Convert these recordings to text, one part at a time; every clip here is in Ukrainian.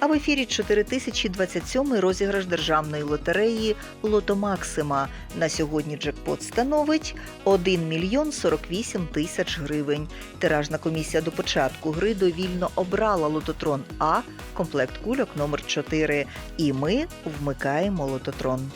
А в ефірі 4027 розіграш державної лотереї Лото Максима. На сьогодні джекпот становить 1 мільйон 48 тисяч гривень. Тиражна комісія до початку гри довільно обрала лототрон А, комплект кульок номер 4 І ми вмикаємо лототрон.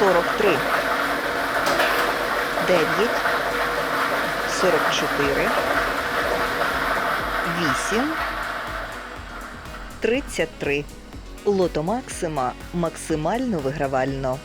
Сорок три. Дев'ять. Сорок чотири. Вісім. Тридцять три. Лото Максима максимально вигравально.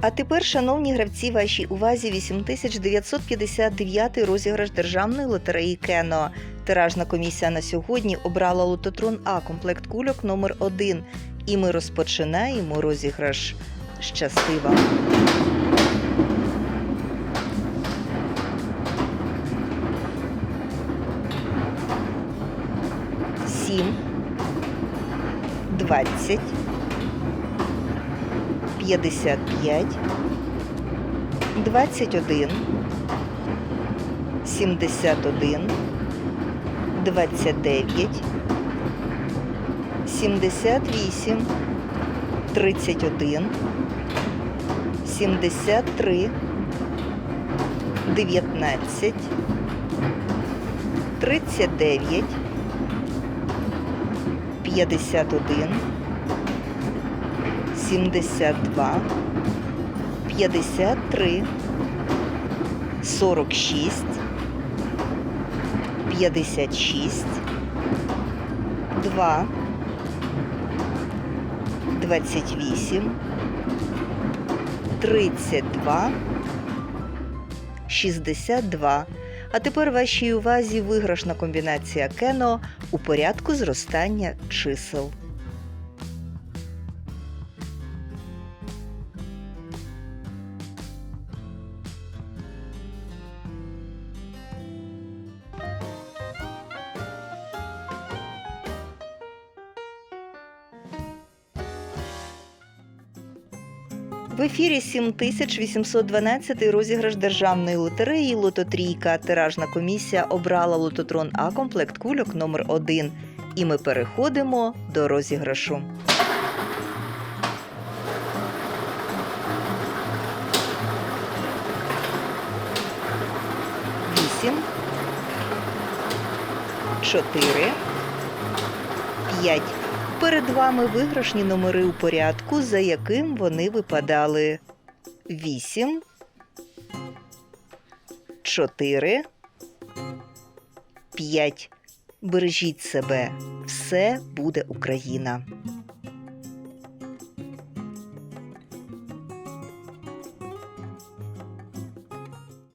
А тепер, шановні гравці, вашій увазі 8959 розіграш державної лотереї Кено. Тиражна комісія на сьогодні обрала лототрон А комплект кульок номер 1 І ми розпочинаємо розіграш. Щасти вам! Сім, двадцять, 55, 21, 71, 29, 78, 31, 73, 19, 39, 51, 72, 53, 46, 56, 2, 28, 32, 62. А тепер вашій увазі виграшна комбінація Кено у порядку зростання чисел. В ефірі 7812 розіграш державної лотереї Лототрійка. Тиражна комісія обрала лототрон А комплект кульок номер 1 І ми переходимо до розіграшу. Вісім. Чотири. П'ять. Перед вами виграшні номери у порядку, за яким вони випадали. 8, 4, 5. Бережіть себе. Все буде Україна.